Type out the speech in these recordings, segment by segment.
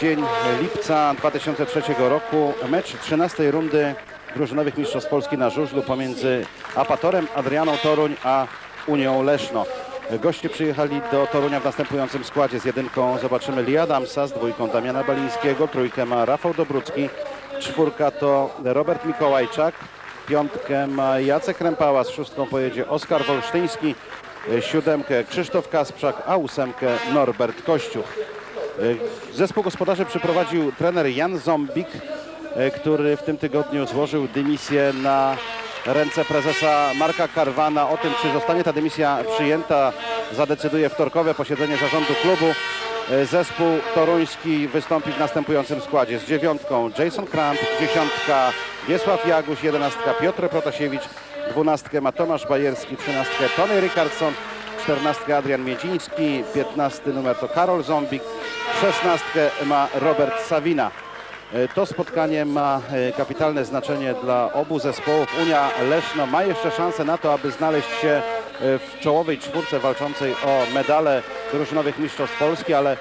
Dzień lipca 2003 roku. Mecz 13 rundy drużynowych mistrzostw Polski na żużlu pomiędzy Apatorem, Adrianą Toruń a Unią Leszno. Goście przyjechali do Torunia w następującym składzie. Z jedynką zobaczymy Lee Adamsa, z dwójką Damiana Balińskiego, trójkę ma Rafał Dobrucki, czwórka to Robert Mikołajczak, piątkę ma Jacek Rępała, z szóstką pojedzie Oskar Wolsztyński, siódemkę Krzysztof Kasprzak, a ósemkę Norbert Kościuch. Zespół gospodarzy przyprowadził trener Jan Zombik, e, który w tym tygodniu złożył dymisję na ręce prezesa Marka Karwana. O tym, czy zostanie ta dymisja przyjęta, zadecyduje wtorkowe posiedzenie zarządu klubu. E, Zespół toruński wystąpi w następującym składzie z dziewiątką Jason Kramp, dziesiątka Wiesław Jaguś, jedenastka Piotr Protasiewicz, dwunastkę ma Tomasz Bajerski, trzynastkę Tony Richardson, 14 Adrian Miedziński, 15 numer to Karol Zombik, 16 ma Robert Savina. E, To spotkanie ma e, kapitalne znaczenie dla obu zespołów. Unia Leszno ma jeszcze szansę na to, aby znaleźć się e, w czołowej czwórce walczącej o medale drużynowych mistrzostw Polski, ale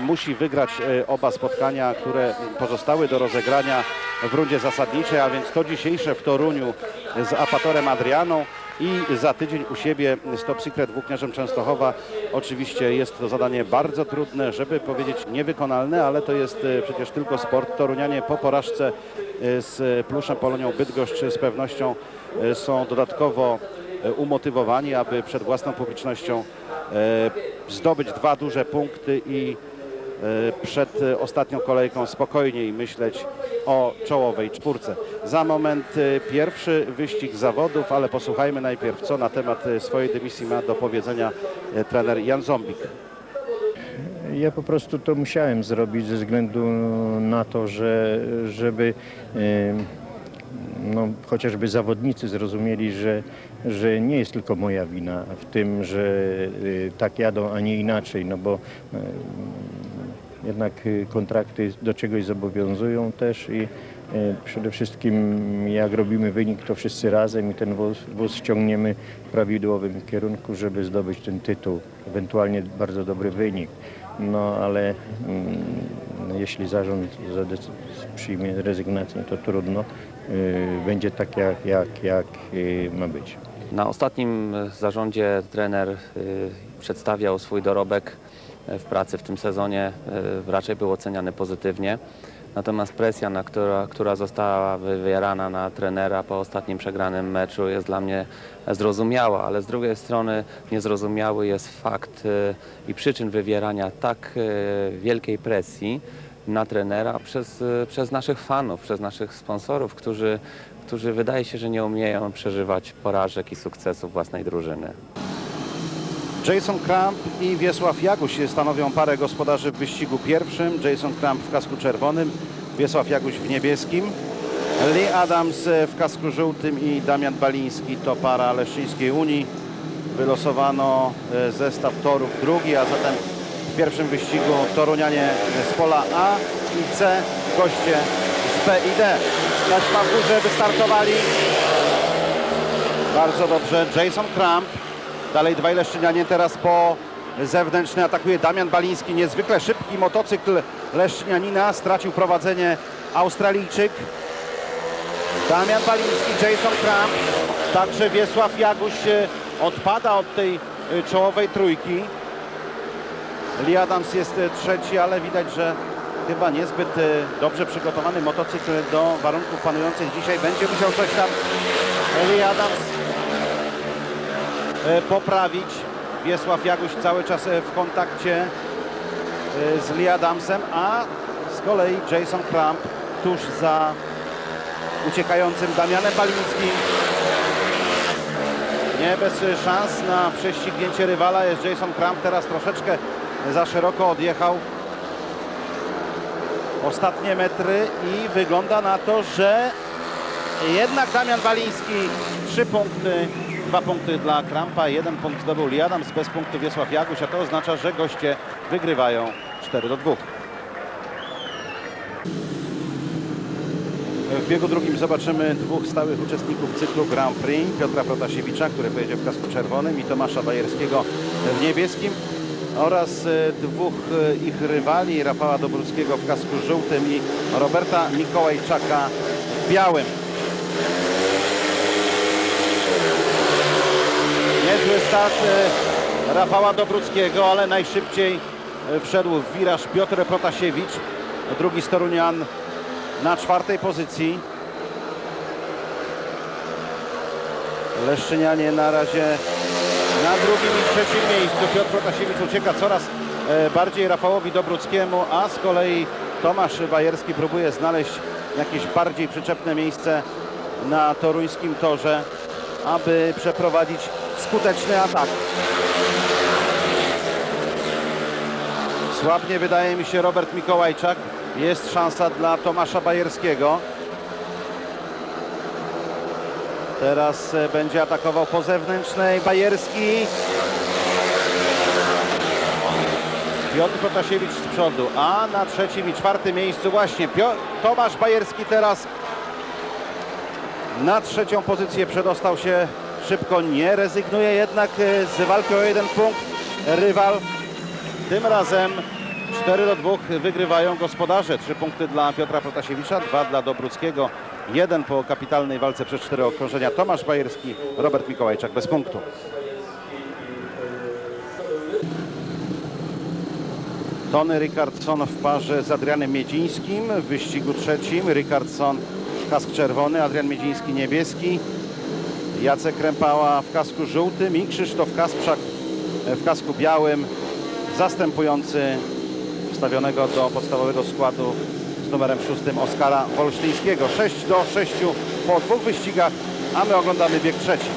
musi wygrać oba spotkania, które pozostały do rozegrania w rundzie zasadniczej, a więc to dzisiejsze w Toruniu z Apatorem Adrianą i za tydzień u siebie z Top Secret Włókniarzem Częstochowa. Oczywiście jest to zadanie bardzo trudne, żeby powiedzieć niewykonalne, ale to jest e, przecież tylko sport. Torunianie po porażce e, z Pluszem Polonią Bydgoszcz z pewnością e, są dodatkowo umotywowani, aby przed własną publicznością zdobyć dwa duże punkty i przed e, ostatnią kolejką spokojniej myśleć o czołowej czwórce. Za moment e, pierwszy wyścig zawodów, ale posłuchajmy najpierw, co na temat e, swojej dymisji ma do powiedzenia trener Jan Zombik. Ja po prostu to musiałem zrobić ze względu na to, że żeby no, chociażby zawodnicy zrozumieli, że, że nie jest tylko moja wina w tym, że y, tak jadą, a nie inaczej, no bo jednak y, kontrakty do czegoś zobowiązują też i y, przede wszystkim jak robimy wynik, to wszyscy razem i ten wóz, wóz w prawidłowym kierunku, żeby zdobyć ten tytuł, ewentualnie bardzo dobry wynik. No ale mm, jeśli zarząd przyjmie rezygnację, to trudno. Y, będzie tak, jak, jak, jak y, ma być. Na ostatnim zarządzie trener y, przedstawiał swój dorobek w pracy w tym sezonie, y, raczej był oceniany pozytywnie. Natomiast presja, na która, która została wywierana na trenera po ostatnim przegranym meczu jest dla mnie zrozumiała, ale z drugiej strony niezrozumiały jest fakt y, i przyczyn wywierania tak wielkiej presji na trenera przez, przez naszych fanów, przez naszych sponsorów, którzy, którzy wydaje się, że nie umieją przeżywać porażek i sukcesów własnej drużyny. Jason Kramp i Wiesław Jaguś stanowią parę gospodarzy w wyścigu pierwszym. Jason Kramp w kasku czerwonym, Wiesław Jaguś w niebieskim. Lee Adams w kasku żółtym i Damian Baliński to para Leszczyńskiej Unii. Wylosowano e, zestaw torów drugi, a zatem w pierwszym wyścigu Torunianie z pola A i C, goście z B i D. Taśma w górze wystartowali. Bardzo dobrze. Jason Kramp. Dalej dwaj Leszczynianie teraz po zewnętrzny atakuje Damian Baliński. Niezwykle szybki motocykl Leszczynianina. Stracił prowadzenie Australijczyk. Damian Baliński, Jason Kramp. Także Wiesław Jaguś e, odpada od tej e, czołowej trójki. Lee Adams jest e, trzeci, ale widać, że chyba niezbyt dobrze przygotowany motocykl do warunków panujących dzisiaj. Będzie musiał coś tam Lee Adams poprawić. Wiesław Jaguś cały czas e, w kontakcie e, z Lee Adamsem, a z kolei Jason Kramp tuż za uciekającym Damianem Balińskim. Nie bez e, szans na prześcignięcie rywala jest Jason Kramp. Teraz troszeczkę za szeroko odjechał ostatnie metry i wygląda na to, że jednak Damian Baliński trzy punkty, dwa punkty dla Krampa, jeden punkt zdobył Lee Adams, bez punktu Wiesław Jaguś, a to oznacza, że goście wygrywają 4 do 2. W biegu drugim zobaczymy dwóch stałych uczestników cyklu Grand Prix. Piotra Protasiewicza, który pojedzie w kasku czerwonym i Tomasza Bajerskiego w niebieskim. oraz e, dwóch e, ich rywali, Rafała Dobruckiego w kasku żółtym i Roberta Mikołajczaka w białym. Start e, Rafała Dobruckiego, ale najszybciej e, wszedł w wiraż Piotr Protasiewicz, drugi Storunian na czwartej pozycji. Leszczynianie na razie na drugim i trzecim miejscu. Piotr Protasiewicz ucieka coraz e, bardziej Rafałowi Dobruckiemu, a z kolei Tomasz Bajerski próbuje znaleźć jakieś bardziej przyczepne miejsce na toruńskim torze, aby przeprowadzić skuteczny atak. Słabnie wydaje mi się Robert Mikołajczak. Jest szansa dla Tomasza Bajerskiego. Teraz e, będzie atakował po zewnętrznej Bajerski. Piotr Protasiewicz z przodu, a na trzecim i czwartym miejscu właśnie Pio- Tomasz Bajerski teraz na trzecią pozycję przedostał się szybko, nie rezygnuje jednak e, z walki o jeden punkt. Rywal tym razem 4 do 2 wygrywają gospodarze. 3 punkty dla Piotra Protasiewicza, 2 dla Dobruckiego, 1 po kapitalnej walce przez 4 okrążenia. Tomasz Bajerski, Robert Mikołajczak bez punktu. Tony Rickardson w parze z Adrianem Miedzińskim w wyścigu trzecim. Rickardson kask czerwony, Adrian Miedziński niebieski. Jacek Krępała w kasku żółtym i Krzysztof Kasprzak w kasku białym, zastępujący wstawionego do podstawowego składu z numerem szóstym Oskara Wolsztyńskiego. 6 do 6 po dwóch wyścigach, a my oglądamy bieg trzeci.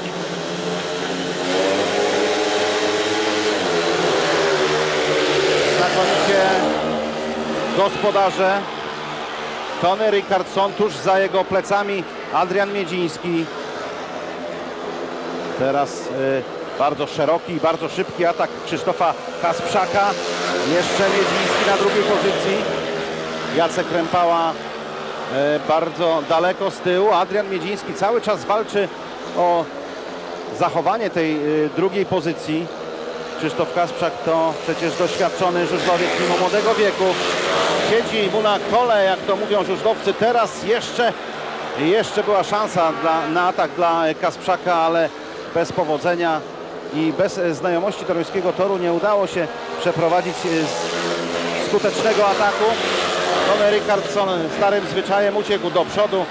Znakomicie gospodarze Tony Rickardson tuż za jego plecami Adrian Miedziński Teraz y, bardzo szeroki i bardzo szybki atak Krzysztofa Kasprzaka. Jeszcze Miedziński na drugiej pozycji. Jacek Rępała y, bardzo daleko z tyłu. Adrian Miedziński cały czas walczy o zachowanie tej y, drugiej pozycji. Krzysztof Kasprzak to przecież doświadczony żużlowiec mimo młodego wieku. Siedzi mu na kole, jak to mówią żużlowcy. Teraz jeszcze, jeszcze była szansa dla, na atak dla Kasprzaka, ale bez powodzenia i bez e, znajomości toruńskiego toru nie udało się przeprowadzić e, skutecznego ataku. Tony Rickardson starym zwyczajem uciekł do przodu.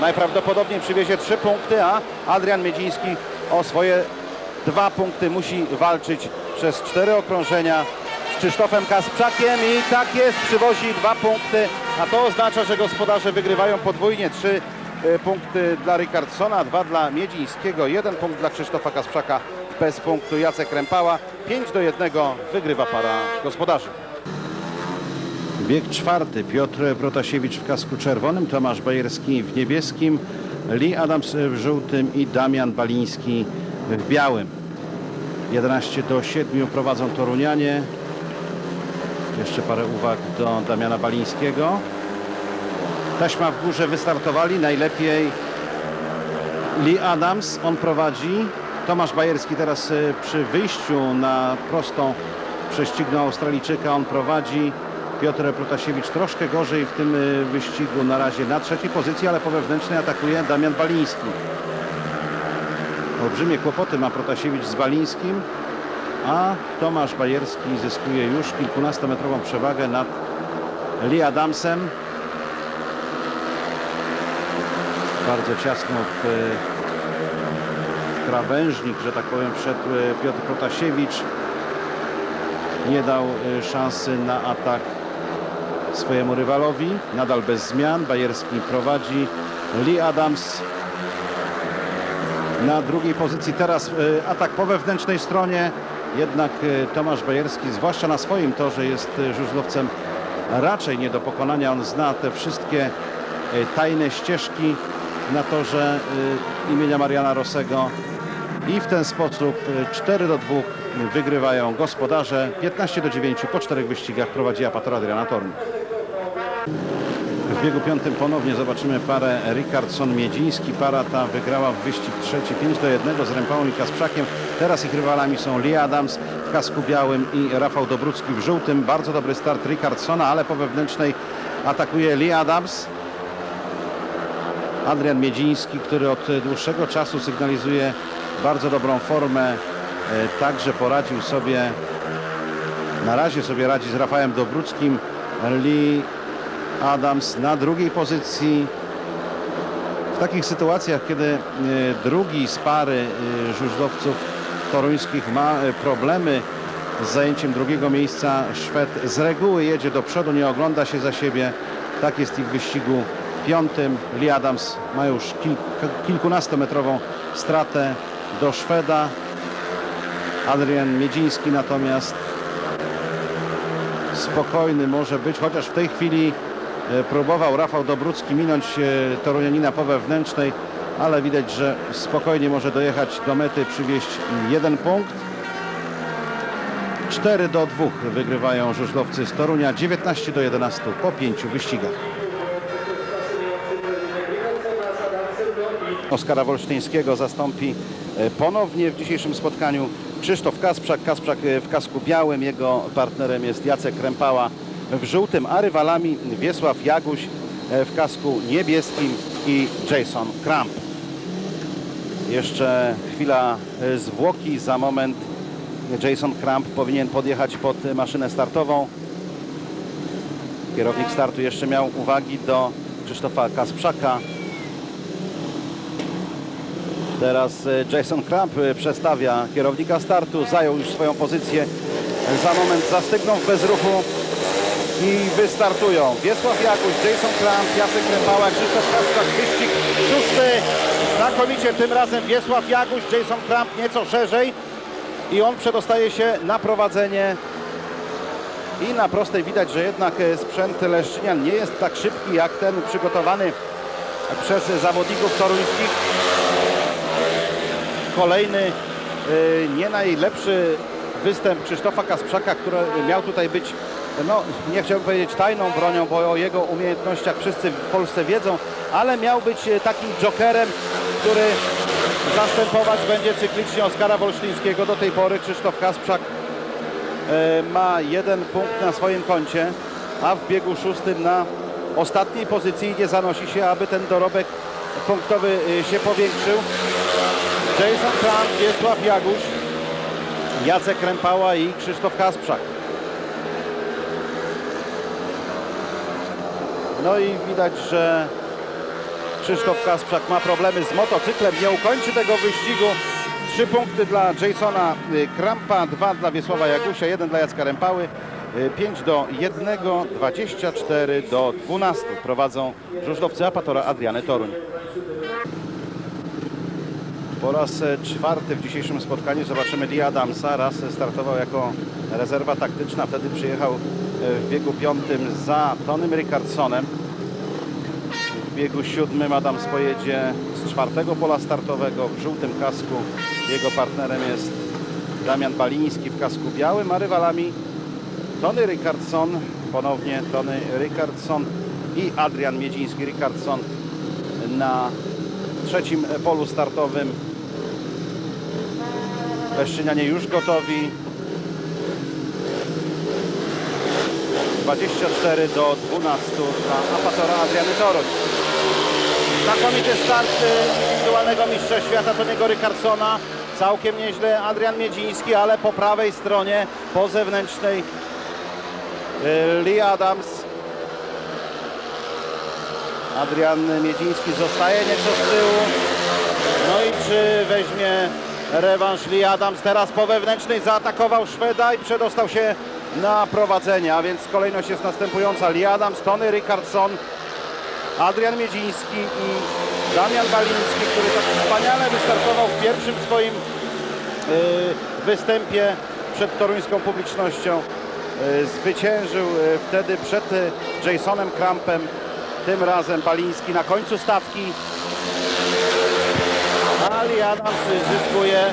Najprawdopodobniej przywiezie trzy punkty, a Adrian Miedziński o swoje dwa punkty musi walczyć przez cztery okrążenia z Krzysztofem Kasprzakiem i tak jest, przywozi dwa punkty, a to oznacza, że gospodarze wygrywają podwójnie. Trzy punkty dla Rickardsona, dwa dla Miedzińskiego, jeden punkt dla Krzysztofa Kasprzaka, bez punktu Jacek Rępała. 5 do 1 wygrywa para gospodarzy. Bieg czwarty. Piotr Protasiewicz w kasku czerwonym, Tomasz Bajerski w niebieskim, Lee Adams w żółtym i Damian Baliński w białym. 11 do 7 prowadzą Torunianie. Jeszcze parę uwag do Damiana Balińskiego. Taśma w górze wystartowali. Najlepiej Lee Adams, on prowadzi. Tomasz Bajerski teraz e, przy wyjściu na prostą prześcignął Australijczyka, on prowadzi. Piotr Protasiewicz troszkę gorzej w tym e, wyścigu na razie na trzeciej pozycji, ale po wewnętrznej atakuje Damian Baliński. Olbrzymie kłopoty ma Protasiewicz z Balińskim, a Tomasz Bajerski zyskuje już kilkunastometrową przewagę nad Lee Adamsem. Bardzo ciasno w, w krawężnik, że tak powiem, wszedł e, Piotr Protasiewicz. Nie dał e, szansy na atak swojemu rywalowi. Nadal bez zmian. Bajerski prowadzi. Lee Adams na drugiej pozycji. Teraz e, atak po wewnętrznej stronie. Jednak e, Tomasz Bajerski, zwłaszcza na swoim torze, jest e, żużlowcem raczej nie do pokonania. On zna te wszystkie e, tajne ścieżki na torze e, imienia Mariana Rosego. I w ten sposób e, 4 do 2 wygrywają gospodarze. 15 do 9 po czterech wyścigach prowadzi apator Adriana Torn. W biegu piątym ponownie zobaczymy parę Rickardson-Miedziński. Para ta wygrała w wyścig trzeci 5 do 1 z Rępałą i Kasprzakiem. Teraz ich rywalami są Lee Adams. W kasku białym i Rafał Dobrucki w żółtym. Bardzo dobry start Rickardsona, ale po wewnętrznej atakuje Lee Adams. Adrian Miedziński, który od dłuższego czasu sygnalizuje bardzo dobrą formę, e, także poradził sobie, na razie sobie radzi z Rafałem Dobruckim. Lee Adams na drugiej pozycji. W takich sytuacjach, kiedy e, drugi z pary e, żużlowców toruńskich ma problemy z zajęciem drugiego miejsca, Szwed z reguły jedzie do przodu, nie ogląda się za siebie. Tak jest i w wyścigu piątym. Lee Adams ma już kilkunastometrową stratę do Szweda. Adrian Miedziński natomiast spokojny może być, chociaż w tej chwili e, próbował Rafał Dobrucki minąć e, Torunianina po wewnętrznej, ale widać, że spokojnie może dojechać do mety, przywieźć jeden punkt. 4 do 2 wygrywają żużlowcy z Torunia, 19 do 11 po pięciu wyścigach. Oskara Wolsztyńskiego zastąpi e, ponownie w dzisiejszym spotkaniu Krzysztof Kasprzak. Kasprzak e, w kasku białym, jego partnerem jest Jacek Krępała w żółtym, a rywalami Wiesław Jaguś e, w kasku niebieskim i Jason Kramp. Jeszcze chwila zwłoki, za moment Jason Kramp powinien podjechać pod maszynę startową. Kierownik startu jeszcze miał uwagi do Krzysztofa Kasprzaka. Teraz e, Jason Kramp e, przestawia kierownika startu, zajął już swoją pozycję. Za moment zastygną w bezruchu i wystartują. Wiesław Jakuś, Jason Kramp, Jacek Krępała, Krzysztof Kasprzak, wyścig szósty. Znakomicie tym razem Wiesław Jakuś, Jason Kramp nieco szerzej i on przedostaje się na prowadzenie. I na prostej widać, że jednak e, sprzęt Leszczynian nie jest tak szybki jak ten przygotowany przez zawodników toruńskich kolejny y, nie najlepszy występ Krzysztofa Kasprzaka, który miał tutaj być, no nie chciałbym powiedzieć tajną bronią, bo o jego umiejętnościach wszyscy w Polsce wiedzą, ale miał być y, takim jokerem, który zastępować będzie cyklicznie Oskara Wolsztyńskiego. Do tej pory Krzysztof Kasprzak y, ma jeden punkt na swoim koncie, a w biegu szóstym na ostatniej pozycji nie zanosi się, aby ten dorobek punktowy się powiększył. Jason Kramp, Wiesław Jaguś, Jacek Krępała i Krzysztof Kasprzak. No i widać, że Krzysztof Kasprzak ma problemy z motocyklem, nie ukończy tego wyścigu. Trzy punkty dla Jasona y, Krampa, dwa dla Wiesława Jagusia, jeden dla Jacka Rępały. 5 do 1, 24 do 12 prowadzą żużlowcy Apatora Adriany Toruń. Po raz e, czwarty w dzisiejszym spotkaniu zobaczymy Lee Adamsa. Raz startował jako rezerwa taktyczna, wtedy przyjechał e, w biegu piątym za Tonym Rickardsonem. W biegu siódmym Adams pojedzie z czwartego pola startowego w żółtym kasku. Jego partnerem jest Damian Baliński w kasku białym, a rywalami Tony Rickardson, ponownie Tony Rickardson i Adrian Miedziński. Rickardson na trzecim polu startowym. Leszczynianie już gotowi. 24 do 12 dla Apatora Adriany Toruń. Znakomity start indywidualnego mistrza świata Tony'ego Rickardsona. Całkiem nieźle Adrian Miedziński, ale po prawej stronie, po zewnętrznej y, Lee Adams. Adrian Miedziński zostaje nieco z tyłu. No i czy weźmie rewanż Lee Adams? Teraz po wewnętrznej zaatakował Szweda i przedostał się na prowadzenie, a więc kolejność jest następująca. Lee Adams, Tony Rickardson, Adrian Miedziński i Damian Baliński, który tak wspaniale wystartował w pierwszym swoim y, występie przed toruńską publicznością. Y, Zwyciężył y, wtedy przed Jasonem Krampem. Tym razem Baliński na końcu stawki. Ali Adams zyskuje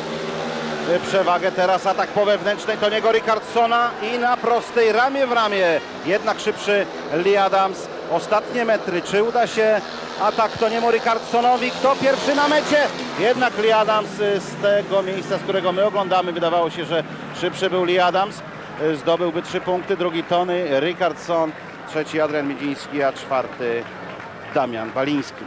y, przewagę. Teraz atak po wewnętrznej Toniego Rickardsona i na prostej ramię w ramię. Jednak szybszy Lee Adams. ostatnie metry. Czy uda się atak Toniemu Rickardsonowi? Kto pierwszy na mecie? Jednak Lee Adams y, z tego miejsca, z którego my oglądamy, wydawało się, że szybszy był Lee Adams. Y, Zdobyłby trzy punkty, drugi Tony Rickardson, trzeci Adrian Miedziński, a czwarty Damian Baliński.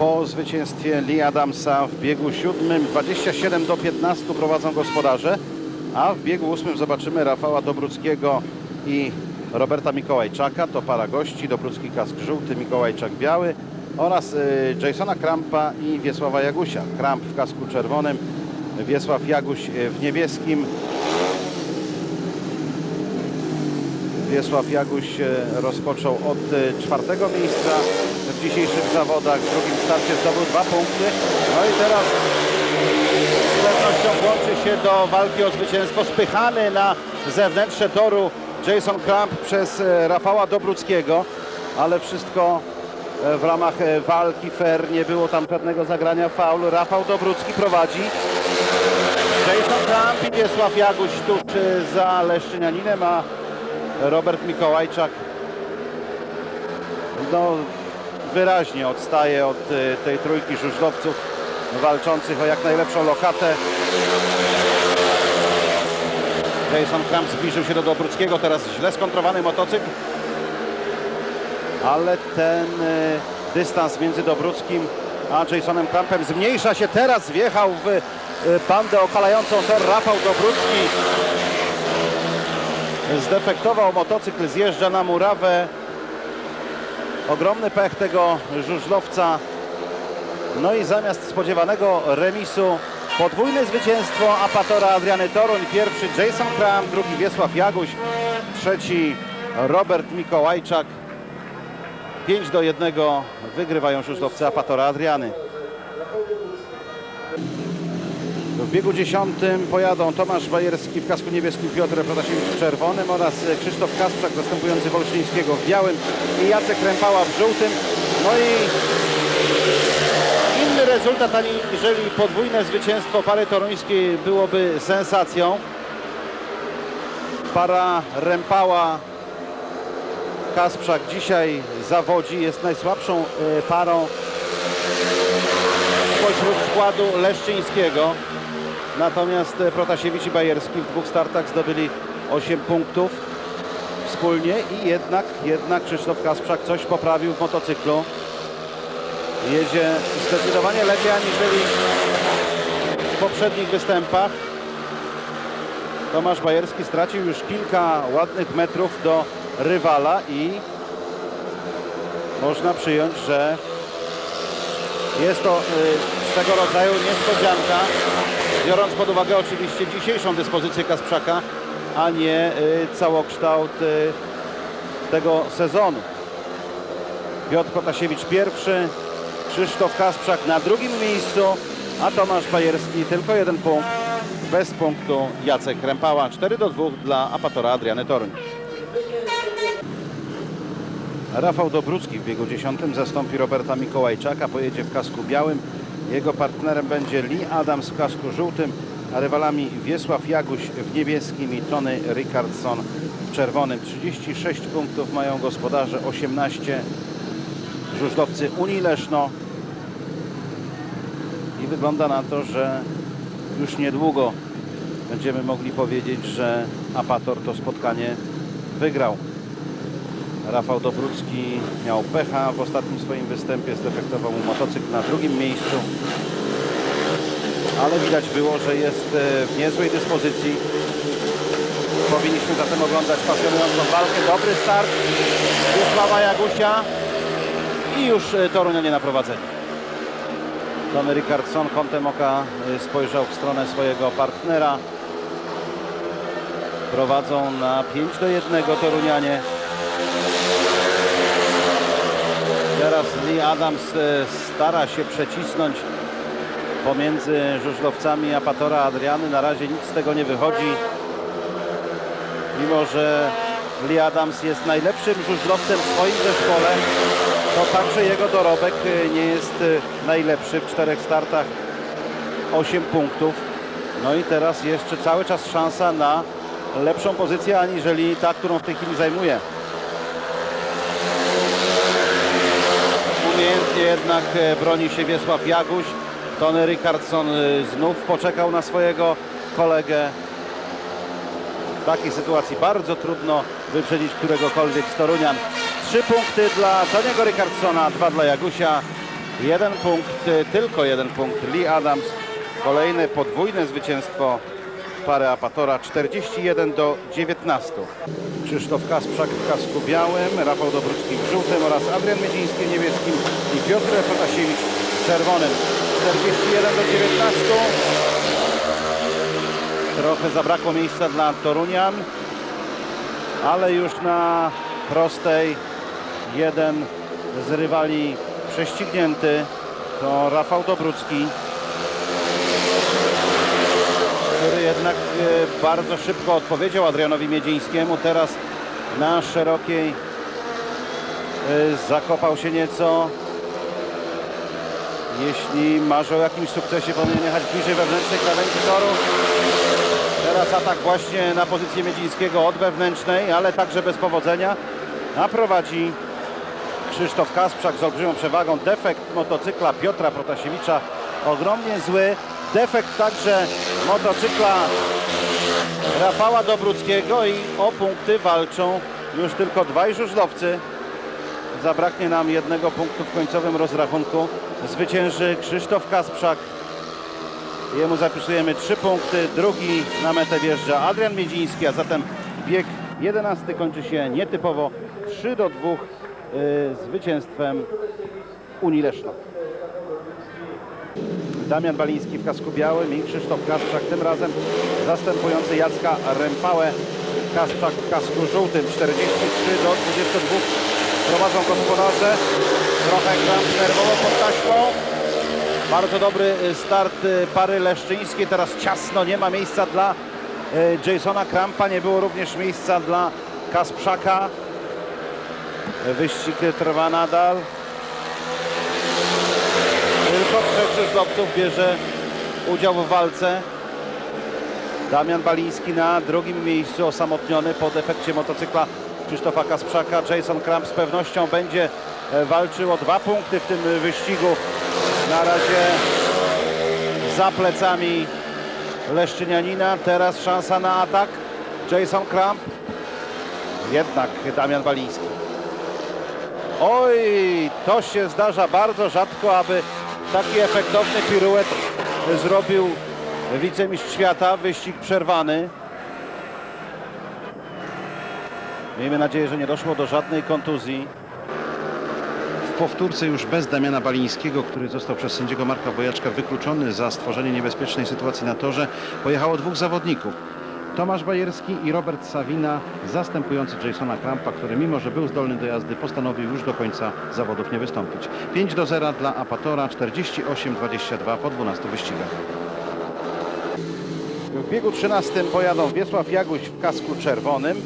Po zwycięstwie Lee Adamsa w biegu siódmym 27 do 15 prowadzą gospodarze, a w biegu ósmym zobaczymy Rafała Dobruckiego i Roberta Mikołajczaka. To para gości, Dobrucki kask żółty, Mikołajczak biały oraz y, Jasona Krampa i Wiesława Jagusia. Kramp w kasku czerwonym, Wiesław Jaguś y, w niebieskim. Wiesław Jaguś e, rozpoczął od czwartego miejsca w dzisiejszych zawodach. W drugim starcie zdobył dwa punkty. No i teraz z pewnością włączy się do walki o zwycięstwo. Spychany na zewnętrzne toru Jason Kramp przez e, Rafała Dobruckiego, ale wszystko e, w ramach e, walki fair. Nie było tam żadnego zagrania faulu. Rafał Dobrucki prowadzi. Jason Kramp i Wiesław Jaguś e, za Leszczynianinem, a Robert Mikołajczak no, wyraźnie odstaje od y, tej trójki żużlowców walczących o jak najlepszą lokatę. Jason Kramp zbliżył się do Dobruckiego, teraz źle skontrowany motocykl. Ale ten y, dystans między Dobruckim a Jasonem Krampem zmniejsza się. Teraz wjechał w y, bandę okalającą tor Rafał Dobrucki zdefektował motocykl, zjeżdża na murawę. Ogromny pech tego żużlowca. No i zamiast spodziewanego remisu podwójne zwycięstwo Apatora Adriany Toruń. Pierwszy Jason Kram, drugi Wiesław Jaguś, trzeci Robert Mikołajczak. 5 do 1 wygrywają żużlowcy Apatora Adriany. W biegu dziesiątym pojadą Tomasz Bajerski w kasku niebieskim, Piotr Protasiewicz w czerwonym oraz Krzysztof Kasprzak zastępujący Wolszyńskiego w białym i Jacek Krępała w żółtym. No i inny rezultat, aniżeli podwójne zwycięstwo pary toruńskiej byłoby sensacją. Para Rępała Kasprzak dzisiaj zawodzi, jest najsłabszą e, parą spośród składu Leszczyńskiego. Natomiast e, Protasiewicz i Bajerski w dwóch startach zdobyli 8 punktów wspólnie i jednak, jednak Krzysztof Kasprzak coś poprawił w motocyklu. Jedzie zdecydowanie lepiej aniżeli w poprzednich występach. Tomasz Bajerski stracił już kilka ładnych metrów do rywala i można przyjąć, że jest to y, z tego rodzaju niespodzianka, biorąc pod uwagę oczywiście dzisiejszą dyspozycję Kasprzaka, a nie y, całokształt y, tego sezonu. Piotr Protasiewicz pierwszy, Krzysztof Kasprzak na drugim miejscu, a Tomasz Bajerski tylko jeden punkt, bez punktu Jacek Krępała. 4 do 2 dla Apatora Adriany Toruń. Rafał Dobrucki w biegu dziesiątym zastąpi Roberta Mikołajczaka, pojedzie w kasku białym. Jego partnerem będzie Lee Adams w kasku żółtym, a rywalami Wiesław Jaguś w niebieskim i Tony Rickardson w czerwonym. 36 punktów mają gospodarze, 18 żużlowcy Unii Leszno. I wygląda na to, że już niedługo będziemy mogli powiedzieć, że Apator to spotkanie wygrał. Rafał Dobrucki miał pecha w ostatnim swoim występie, zdefektował mu motocykl na drugim miejscu. Ale widać było, że jest e, w niezłej dyspozycji. Powinniśmy zatem oglądać pasjonującą walkę. Dobry start Wiesława Jagusia i już e, Torunianie na prowadzeniu. Tony Rickardson kątem oka e, spojrzał w stronę swojego partnera. Prowadzą na 5 do 1 Torunianie. Teraz Lee Adams e, stara się przecisnąć pomiędzy żużlowcami Apatora Adriany. Na razie nic z tego nie wychodzi. Mimo, że Lee Adams jest najlepszym żużlowcem w swoim zespole, to także jego dorobek e, nie jest e, najlepszy. W czterech startach 8 punktów. No i teraz jeszcze cały czas szansa na lepszą pozycję aniżeli ta, którą w tej chwili zajmuje. Umiejętnie jednak e, broni się Wiesław Jaguś. Tony Rickardson e, znów poczekał na swojego kolegę. W takiej sytuacji bardzo trudno wyprzedzić któregokolwiek z Torunian. Trzy punkty dla Tony'ego Rickardsona, dwa dla Jagusia. Jeden punkt, e, tylko jeden punkt Lee Adams. Kolejne podwójne zwycięstwo pary Apatora 41 do 19. Krzysztof Kasprzak w kasku białym, Rafał Dobrucki w żółtym oraz Adrian Miedziński w niebieskim i Piotr Protasiewicz w czerwonym. 41 do 19. Trochę zabrakło miejsca dla Torunian, ale już na prostej jeden z rywali prześcignięty to Rafał Dobrucki, który jednak e, bardzo szybko odpowiedział Adrianowi Miedzińskiemu. Teraz na szerokiej e, zakopał się nieco. Jeśli marzy o jakimś sukcesie, powinien jechać bliżej wewnętrznej krawędzi toru. Teraz atak właśnie na pozycję Miedzińskiego od wewnętrznej, ale także bez powodzenia. A prowadzi Krzysztof Kasprzak z olbrzymią przewagą. Defekt motocykla Piotra Protasiewicza ogromnie zły. Defekt także motocykla Rafała Dobruckiego i o punkty walczą już tylko dwaj żużlowcy. Zabraknie nam jednego punktu w końcowym rozrachunku. Zwycięży Krzysztof Kasprzak. Jemu zapisujemy trzy punkty. Drugi na metę wjeżdża Adrian Miedziński, a zatem bieg 11 kończy się nietypowo 3 do 2 y, zwycięstwem Unii Leszno. Damian Baliński w kasku białym i Krzysztof Kasprzak, tym razem zastępujący Jacka Rempałę. Kasprzak w kasku żółtym, 43 do 22. Prowadzą gospodarze. Trochę gram nerwowo pod taśmą. Bardzo dobry y, start y, pary leszczyńskiej. Teraz ciasno, nie ma miejsca dla y, Jasona Krampa. Nie było również miejsca dla Kasprzaka. Wyścig trwa nadal. Tylko trzech żużlowców bierze udział w walce. Damian Baliński na drugim miejscu osamotniony po defekcie motocykla Krzysztofa Kasprzaka. Jason Kramp z pewnością będzie e, walczył o dwa punkty w tym wyścigu. Na razie za plecami Leszczynianina. Teraz szansa na atak. Jason Kramp. Jednak Damian Baliński. Oj, to się zdarza bardzo rzadko, aby taki efektowny piruet zrobił wicemistrz świata. Wyścig przerwany. Miejmy nadzieję, że nie doszło do żadnej kontuzji. W powtórce już bez Damiana Balińskiego, który został przez sędziego Marka Wojaczka wykluczony za stworzenie niebezpiecznej sytuacji na torze, pojechało dwóch zawodników. Tomasz Bajerski i Robert Savina, zastępujący Jasona Krampa, który mimo, że był zdolny do jazdy, postanowił już do końca zawodów nie wystąpić. 5 do 0 dla Apatora, 48-22 po 12 wyścigach. W biegu 13 pojadą Wiesław Jaguś w kasku czerwonym,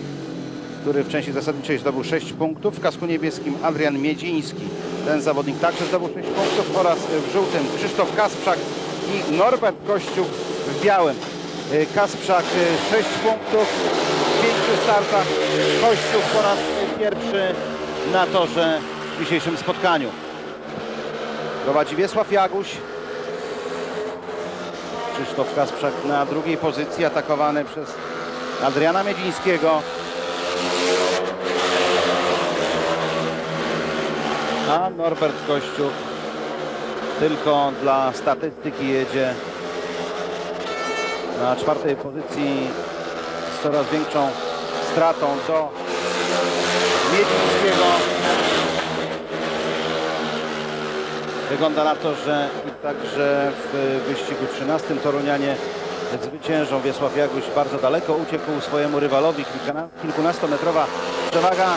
który w części zasadniczej zdobył 6 punktów. W kasku niebieskim Adrian Miedziński. Ten zawodnik także zdobył 6 punktów oraz w żółtym Krzysztof Kasprzak i Norbert Kościuk w białym. Y, Kasprzak 6 punktów w 5 startach. Kościuk po raz pierwszy na torze w dzisiejszym spotkaniu. Prowadzi Wiesław Jaguś. Krzysztof Kasprzak na drugiej pozycji, atakowany przez Adriana Miedzińskiego. A Norbert Kościuk tylko dla statystyki jedzie na czwartej pozycji z coraz większą stratą do Miedzińskiego. Wygląda na to, że także w wyścigu 13 Torunianie zwyciężą. Wiesław Jaguś bardzo daleko uciekł swojemu rywalowi. Kilkunastometrowa przewaga